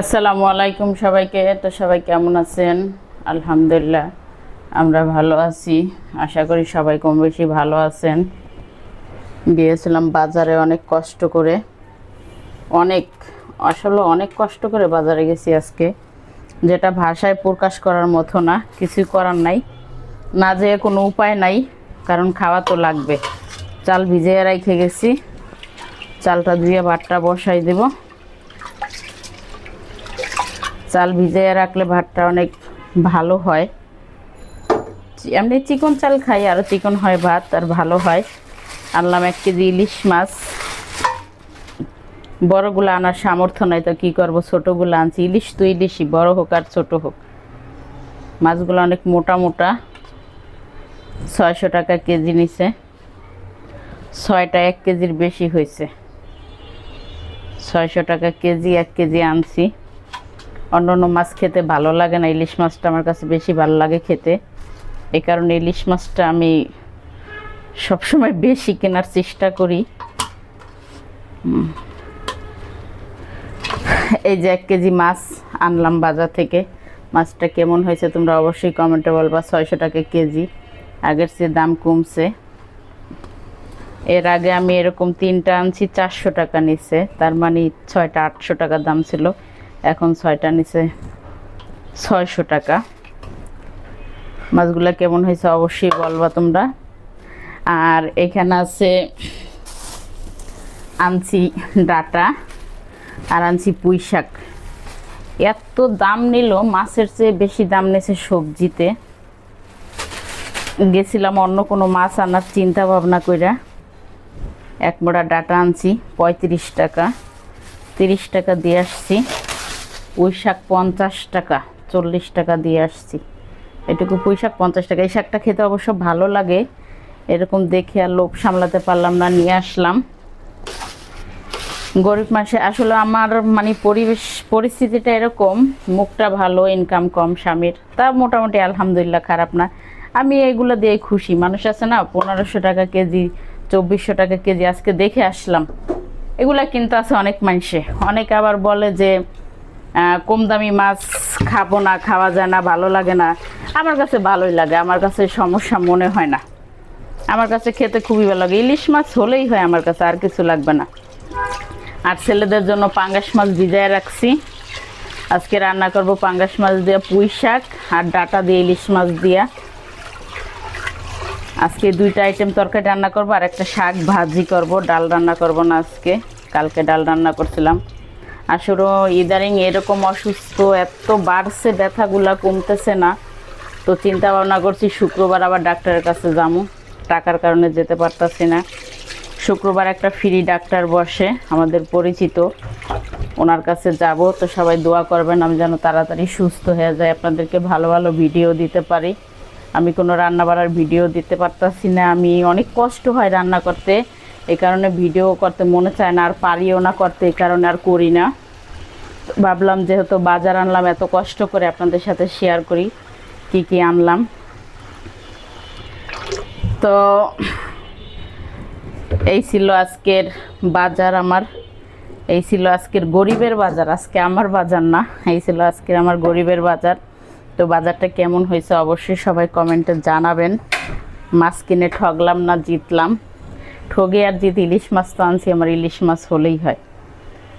আসসালামু আলাইকুম সবাইকে। তো সবাই কেমন আছেন? আলহামদুলিল্লাহ, আমরা ভালো আছি। আশা করি সবাই কম বেশি ভালো আছেন। গিয়েছিলাম বাজারে অনেক কষ্ট করে। অনেক, আসলে অনেক কষ্ট করে বাজারে গেছি আজকে। যেটা ভাষায় প্রকাশ করার মতো না, কিছুই করার নাই। না যেয়ে কোনো উপায় নাই, কারণ খাওয়া তো লাগবে। চাল ভিজিয়ে রেখে গেছি। চালটা ধুয়ে ভাতটা বসাই দেবো। চাল ভিজিয়ে রাখলে ভাতটা অনেক ভালো হয়। এমনি চিকন চাল খাই আরও চিকন হয় ভাত, আর ভালো হয়। আনলাম এক কেজি ইলিশ মাছ। বড়গুলো আনার সামর্থ্য নাই, তো কী করব? ছোটোগুলো আনছি। ইলিশ তো ইলিশই, বড় হোক আর ছোটো হোক। মাছগুলো অনেক মোটা মোটা। ছয়শো টাকা কেজি নিছে। ছয়টা এক কেজির বেশি হয়েছে। ছয়শো টাকা কেজি, এক কেজি আনছি। অন্য অন্য মাছ খেতে ভালো লাগে না, ইলিশ মাছটা আমার কাছে বেশি ভালো লাগে খেতে। এ কারণে ইলিশ মাছটা আমি সবসময় বেশি কেনার চেষ্টা করি। এই যে এক কেজি মাছ আনলাম বাজার থেকে। মাছটা কেমন হয়েছে তোমরা অবশ্যই কমেন্টে বলবা, ছয়শো টাকা কেজি। আগের চেয়ে দাম কমছে। এর আগে আমি এরকম তিনটা আনছি, চারশো টাকা নিছে। তার মানে ছয়টা, আটশো টাকা দাম ছিল। এখন ছয়টা নিচে ছয়শো টাকা। মাছগুলো কেমন হয়েছে অবশ্যই বলবা তোমরা। আর এখানে আছে আনছি ডাটা আর আনছি পুঁই শাক। এত দাম নিল, মাছের চেয়ে বেশি দাম নিয়েছে সবজিতে। গেছিলাম অন্য কোনো মাছ আনার চিন্তা ভাবনা কইরা। এক মোড়া ডাটা আনছি, পঁয়ত্রিশ টাকা। তিরিশ টাকা দিয়ে আসছি। পুঁই শাক পঞ্চাশ টাকা, চল্লিশ টাকা দিয়ে আসছি। এটুকু পুঁই শাক পঞ্চাশ টাকা। এই শাকটা খেতে অবশ্য ভালো লাগে। এরকম দেখে আর লোভ সামলাতে পারলাম না, নিয়ে আসলাম। গরিব মাসে আসলে আমার মানে পরিবেশ, পরিস্থিতিটা এরকম। মুখটা ভালো ইনকাম কম, স্বামীর। তা মোটামুটি আলহামদুলিল্লাহ খারাপ না। আমি এগুলো দিয়ে খুশি। মানুষ আছে না, পনেরোশো টাকা কেজি, চব্বিশশো টাকা কেজি, আজকে দেখে আসলাম। এগুলা কিন্তু আছে অনেক মানুষে। অনেক আবার বলে যে কম দামি মাছ খাব না, খাওয়া যায় না, ভালো লাগে না। আমার কাছে ভালোই লাগে, আমার কাছে সমস্যা মনে হয় না। আমার কাছে খেতে খুবই ভালো লাগে। ইলিশ মাছ হলেই হয় আমার কাছে, আর কিছু লাগবে না। আর ছেলেদের জন্য পাঙ্গাস মাছ ভিজায় রাখছি। আজকে রান্না করব পাঙ্গাস মাছ দিয়ে পুঁই শাক আর ডাটা দিয়ে ইলিশ মাছ দিয়া। আজকে দুইটা আইটেম তরকারি রান্না করব আর একটা শাক ভাজি করব। ডাল রান্না করব না আজকে, কালকে ডাল রান্না করছিলাম। আসলে ইদারিং এরকম অসুস্থ, এত বাড়ছে, ব্যথাগুলা কমতেছে না। তো চিন্তা ভাবনা করছি শুক্রবার আবার ডাক্তারের কাছে যাব টাকার কারণে যেতে পারতাছি না। শুক্রবার একটা ফ্রি ডাক্তার বসে, আমাদের পরিচিত। ওনার কাছে যাব, তো সবাই দোয়া করবেন, আমি যেন তাড়াতাড়ি সুস্থ হয়ে যায় আপনাদেরকে ভালো ভালো ভিডিও দিতে পারি। আমি কোনো রান্না বাড়ার ভিডিও দিতে পারতাছি না। আমি অনেক কষ্ট হয় রান্না করতে। এই কারণে ভিডিও করতে মনে চায় না, আর পারিও না করতে এই কারণে আর করি না। ভাবলাম যেহেতু বাজার আনলাম, এত কষ্ট করে আপনাদের সাথে শেয়ার করি, কি কি আনলাম। তো, এই ছিল আজকের বাজার আমার, এই ছিল আজকের গরিবের বাজার, আজকে আমার বাজার না, এই ছিল আজকের আমার গরিবের বাজার। তো বাজারটা কেমন হয়েছে অবশ্যই সবাই কমেন্টে জানাবেন। মাছ কিনে ঠগলাম না, জিতলাম। ঠগে আর জিত, ইলিশ মাছ তো আনছি, আমার ইলিশ মাছ হলেই হয়।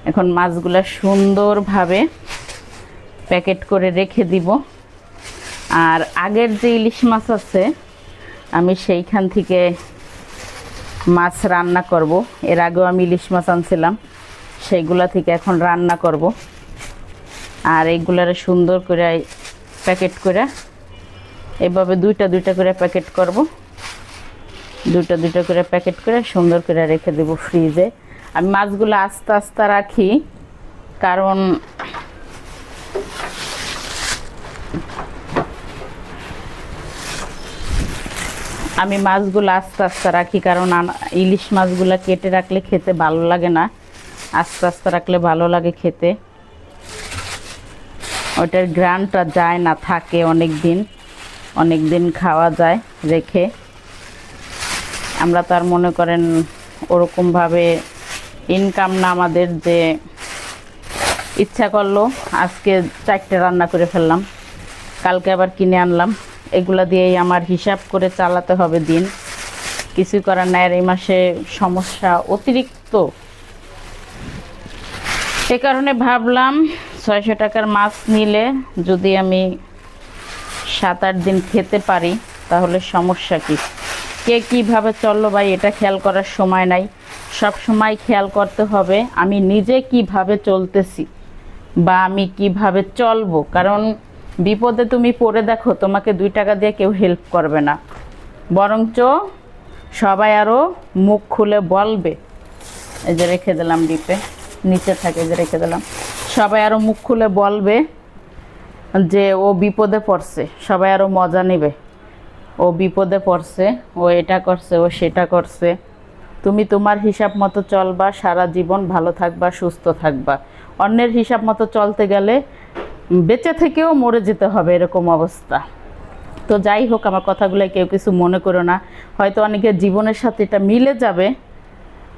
এখন মাছগুলো সুন্দরভাবে প্যাকেট করে রেখে দিব। আর আগের যে ইলিশ মাছ আছে, আমি সেইখান থেকে মাছ রান্না করব। এর আগেও আমি ইলিশ মাছ আনছিলাম, সেইগুলা থেকে এখন রান্না করব। আর এইগুলারে সুন্দর করে প্যাকেট করে এভাবে দুইটা দুইটা করে প্যাকেট করব। দুইটা দুইটা করে প্যাকেট করে সুন্দর করে রেখে দেব ফ্রিজে। আমি মাছগুলো আস্তে আস্তে রাখি, কারণ আমি মাছগুলো আস্তে আস্তে রাখি, কারণ ইলিশ মাছগুলো কেটে রাখলে খেতে ভালো লাগে না। আস্তে আস্তে রাখলে ভালো লাগে খেতে। ওটার গ্রানটা যায় না, থাকে অনেক দিন অনেক দিন খাওয়া যায় রেখে। আমরা তো আর মনে করেন ওরকমভাবে ইনকাম না আমাদের যে ইচ্ছা করল, আজকে চারটে রান্না করে ফেললাম। কালকে আবার কিনে আনলাম। এগুলা দিয়েই আমার হিসাব করে চালাতে হবে দিন। কিছু করার নাই আর এই মাসে সমস্যা অতিরিক্ত। সে কারণে ভাবলাম ছয়শো টাকার মাছ নিলে যদি আমি সাত আট দিন খেতে পারি, তাহলে সমস্যা কি? কে কীভাবে চলল ভাই, এটা খেয়াল করার সময় নাই। সব সময় খেয়াল করতে হবে আমি নিজে কীভাবে চলতেছি বা আমি কীভাবে চলবো। কারণ বিপদে তুমি পড়ে দেখো, তোমাকে দুই টাকা দিয়ে কেউ হেল্প করবে না। বরঞ্চ সবাই আরও মুখ খুলে বলবে। এই যে রেখে দিলাম ডিপে, নিচে থাকে যে রেখে দিলাম। সবাই আরও মুখ খুলে বলবে যে ও বিপদে পড়ছে, সবাই আরও মজা নেবে। ও বিপদে পড়ছে, ও এটা করছে, ও সেটা করছে। তুমি তোমার হিসাব মতো চলবা, সারা জীবন ভালো থাকবা, সুস্থ থাকবা। অন্যের হিসাব মতো চলতে গেলে বেঁচে থেকেও মরে যেতে হবে এরকম অবস্থা। তো যাই হোক, আমার কথাগুলো কেউ কিছু মনে করো না। হয়তো অনেকের জীবনের সাথে এটা মিলে যাবে।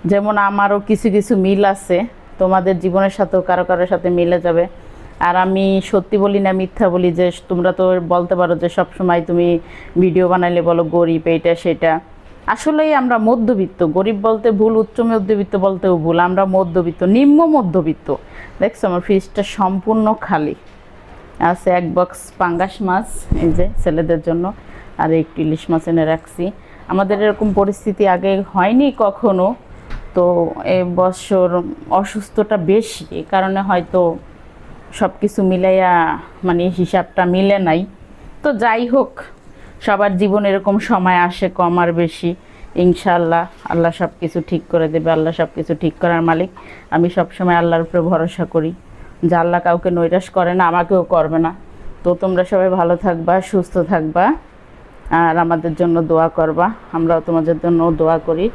যেমন আমারও কিছু কিছু মিল আছে। তোমাদের জীবনের সাথেও কারও কারোর সাথে মিলে যাবে। আর আমি সত্যি বলি না, মিথ্যা বলি যে তোমরা তো বলতে পারো যে সব সময় তুমি ভিডিও বানাইলে বলো গরিব, এইটা, সেটা। আসলেই আমরা মধ্যবিত্ত, গরিব বলতে ভুল, উচ্চ মধ্যবিত্ত বলতেও ভুল, আমরা মধ্যবিত্ত, নিম্ন মধ্যবিত্ত। দেখছ আমার ফ্রিজটা সম্পূর্ণ খালি। আছে এক বক্স পাঙ্গাস মাছ, এই যে ছেলেদের জন্য, আর একটু ইলিশ মাছ এনে রাখছি। আমাদের এরকম পরিস্থিতি আগে হয়নি কখনো, তো এ বছর অসুস্থটা বেশি, এ কারণে হয়তো সব কিছু মিলাইয়া মানে হিসাবটা মিলে নাই। তো যাই হোক সবার জীবন এরকম সময় আসে কম আর বেশি। ইনশাল্লাহ আল্লাহ সব কিছু ঠিক করে দেবে, আল্লাহ সব কিছু ঠিক করার মালিক। আমি সব সময় আল্লাহর উপরে ভরসা করি। যে আল্লাহ কাউকে নৈরাশ করে না, আমাকেও করবে না। তো তোমরা সবাই ভালো থাকবা, সুস্থ থাকবা। আর আমাদের জন্য দোয়া করবা। আমরাও তোমাদের জন্য দোয়া করি।